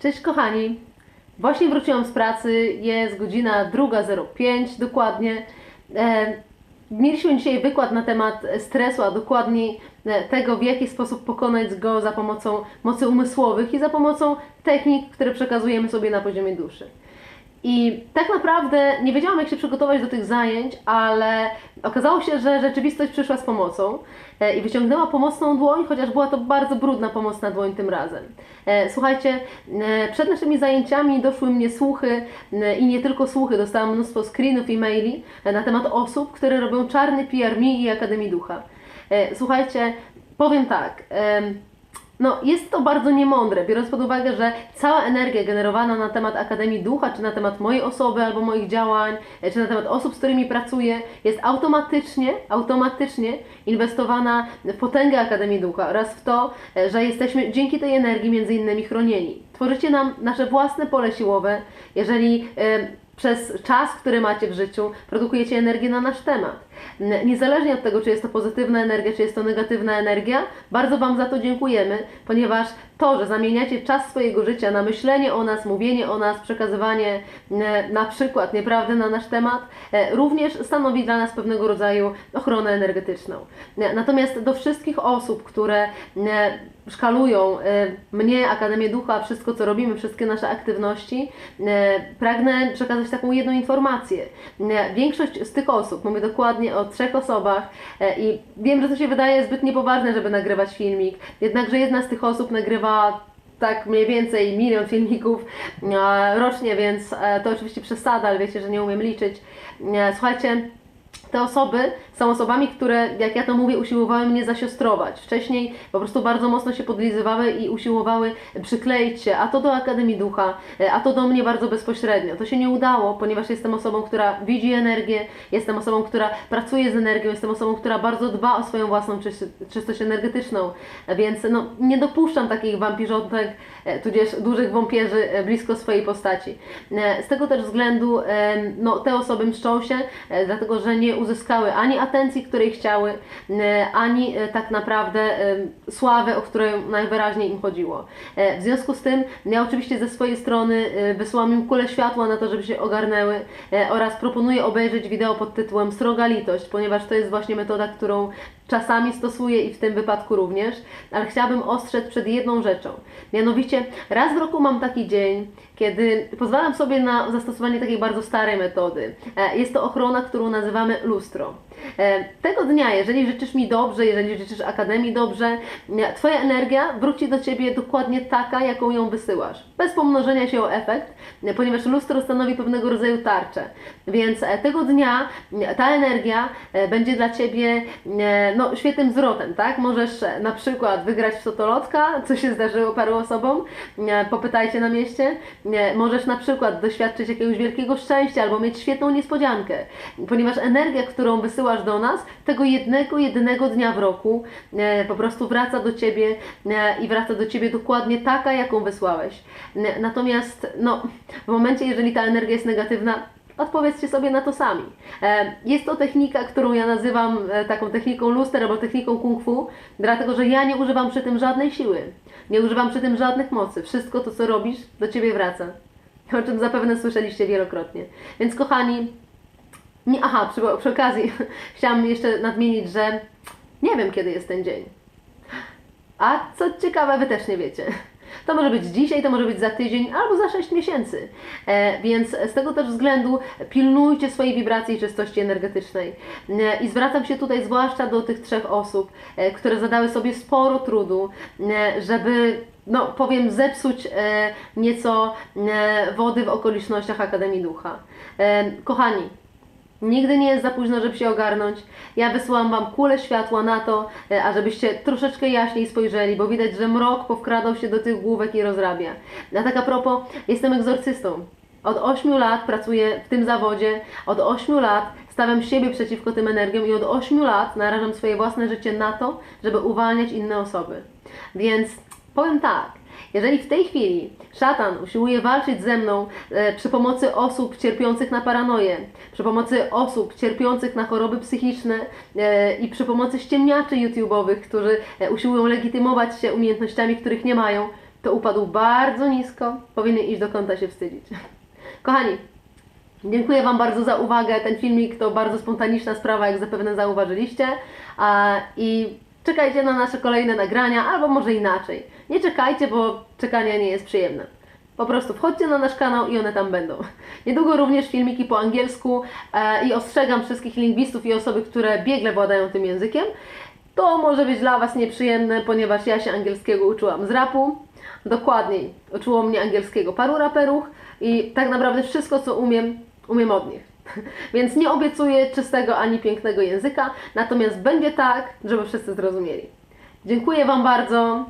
Cześć kochani. Właśnie wróciłam z pracy, jest godzina 2.05 dokładnie. E, mieliśmy dzisiaj wykład na temat stresu, a dokładniej e, tego, w jaki sposób pokonać go za pomocą mocy umysłowych i za pomocą technik, które przekazujemy sobie na poziomie duszy. I tak naprawdę nie wiedziałam, jak się przygotować do tych zajęć, ale okazało się, że rzeczywistość przyszła z pomocą e, i wyciągnęła pomocną dłoń, chociaż była to bardzo brudna pomocna dłoń tym razem. E, Słuchajcie, e, przed naszymi zajęciami doszły mnie słuchy i nie tylko słuchy, dostałam mnóstwo screenów i maili na temat osób, które robią czarny PR mi i Akademii Ducha. Słuchajcie, powiem tak. No, jest to bardzo niemądre, biorąc pod uwagę, że cała energia generowana na temat Akademii Ducha, czy na temat mojej osoby albo moich działań, e, czy na temat osób, z którymi pracuję, jest automatycznie, automatycznie inwestowana w potęgę Akademii Ducha oraz w to, e, że jesteśmy dzięki tej energii między innymi chronieni. Tworzycie nam nasze własne pole siłowe, jeżeli e, przez czas, który macie w życiu, produkujecie energię na nasz temat. Niezależnie od tego, czy jest to pozytywna energia, czy jest to negatywna energia, bardzo Wam za to dziękujemy, ponieważ to, że zamieniacie czas swojego życia na myślenie o nas, mówienie o nas, przekazywanie na przykład nieprawdy na nasz temat, e, również stanowi dla nas pewnego rodzaju ochronę energetyczną. Natomiast do wszystkich osób, które szkalują e, mnie, Akademię Ducha, wszystko co robimy, wszystkie nasze aktywności, e, pragnę przekazać taką jedną informację. Większość z tych osób, mówię dokładnie o trzech osobach e, i wiem, że to się wydaje zbyt niepoważne, żeby nagrywać filmik, jednakże jedna z tych osób nagrywa tak mniej więcej milion filmików e, rocznie, więc e, to oczywiście przesada, ale wiecie, że nie umiem liczyć. Słuchajcie, te osoby są osobami, które, jak ja to mówię, usiłowały mnie zasiostrować. Wcześniej po prostu bardzo mocno się podlizywały i usiłowały przykleić się, a to do Akademii Ducha, e, a to do mnie bardzo bezpośrednio. To się nie udało, ponieważ jestem osobą, która widzi energię, jestem osobą, która pracuje z energią, jestem osobą, która bardzo dba o swoją własną czystość energetyczną, więc no, nie dopuszczam takich wampirzotek, e, tudzież dużych wąpierzy e, blisko swojej postaci. Z tego też względu no, te osoby mszczą się, dlatego że nie uzyskały ani atencji, której chciały, e, ani e, tak naprawdę e, sławy, o którą najwyraźniej im chodziło. W związku z tym ja oczywiście ze swojej strony wysyłam im kulę światła na to, żeby się ogarnęły oraz proponuję obejrzeć wideo pod tytułem Sroga Litość, ponieważ to jest właśnie metoda, którą czasami stosuję i w tym wypadku również, ale chciałabym ostrzec przed jedną rzeczą. Mianowicie raz w roku mam taki dzień, kiedy pozwalam sobie na zastosowanie takiej bardzo starej metody. Jest to ochrona, którą nazywamy lustro. E, Tego dnia, jeżeli życzysz mi dobrze, jeżeli życzysz Akademii dobrze, e, Twoja energia wróci do Ciebie dokładnie taka, jaką ją wysyłasz. Bez pomnożenia się o efekt, e, ponieważ lustro stanowi pewnego rodzaju tarczę. Więc tego dnia ta energia będzie dla Ciebie no, świetnym zwrotem, tak? Możesz na przykład wygrać w Sotolotka, co się zdarzyło paru osobom, popytajcie na mieście. Możesz na przykład doświadczyć jakiegoś wielkiego szczęścia albo mieć świetną niespodziankę, ponieważ energia, którą wysyłasz do nas, tego jednego, jedynego dnia w roku e, po prostu wraca do Ciebie e, i wraca do Ciebie dokładnie taka, jaką wysłałeś. N- Natomiast no, w momencie, jeżeli ta energia jest negatywna, Odpowiedzcie sobie na to sami. E, Jest to technika, którą ja nazywam e, taką techniką luster albo techniką kung fu, dlatego że ja nie używam przy tym żadnej siły. Nie używam przy tym żadnych mocy. Wszystko to, co robisz, do ciebie wraca. O czym zapewne słyszeliście wielokrotnie. Więc kochani, nie, aha, przy, przy okazji chciałam jeszcze nadmienić, że nie wiem, kiedy jest ten dzień. A co ciekawe, wy też nie wiecie. To może być dzisiaj, to może być za tydzień albo za 6 miesięcy. E, więc z tego też względu pilnujcie swojej wibracji i czystości energetycznej. E, I zwracam się tutaj zwłaszcza do tych trzech osób, e, które zadały sobie sporo trudu, e, żeby no powiem, zepsuć e, nieco e, wody w okolicznościach Akademii Ducha. Kochani, Nigdy nie jest za późno, żeby się ogarnąć. Ja wysyłam Wam kulę światła na to, e, ażebyście troszeczkę jaśniej spojrzeli, bo widać, że mrok powkradał się do tych główek i rozrabia. A tak a propos, jestem egzorcystą. Od 8 lat pracuję w tym zawodzie, od 8 lat stawiam siebie przeciwko tym energiom i od 8 lat narażam swoje własne życie na to, żeby uwalniać inne osoby. Więc powiem tak, jeżeli w tej chwili szatan usiłuje walczyć ze mną e, przy pomocy osób cierpiących na paranoję, przy pomocy osób cierpiących na choroby psychiczne e, i przy pomocy ściemniaczy YouTube'owych, którzy e, usiłują legitymować się umiejętnościami, których nie mają, to upadł bardzo nisko, powinien iść do kąta się wstydzić. Kochani, Dziękuję Wam bardzo za uwagę. Ten filmik to bardzo spontaniczna sprawa, jak zapewne zauważyliście. I czekajcie na nasze kolejne nagrania, albo może inaczej. Nie czekajcie, bo czekanie nie jest przyjemne. Po prostu wchodźcie na nasz kanał i one tam będą. Niedługo również filmiki po angielsku e, i ostrzegam wszystkich lingwistów i osoby, które biegle władają tym językiem. To może być dla Was nieprzyjemne, ponieważ ja się angielskiego uczyłam z rapu. Dokładniej, uczyło mnie angielskiego paru raperów i tak naprawdę wszystko, co umiem, umiem od nich. Więc nie obiecuję czystego ani pięknego języka, natomiast będzie tak, żeby wszyscy zrozumieli. Dziękuję Wam bardzo.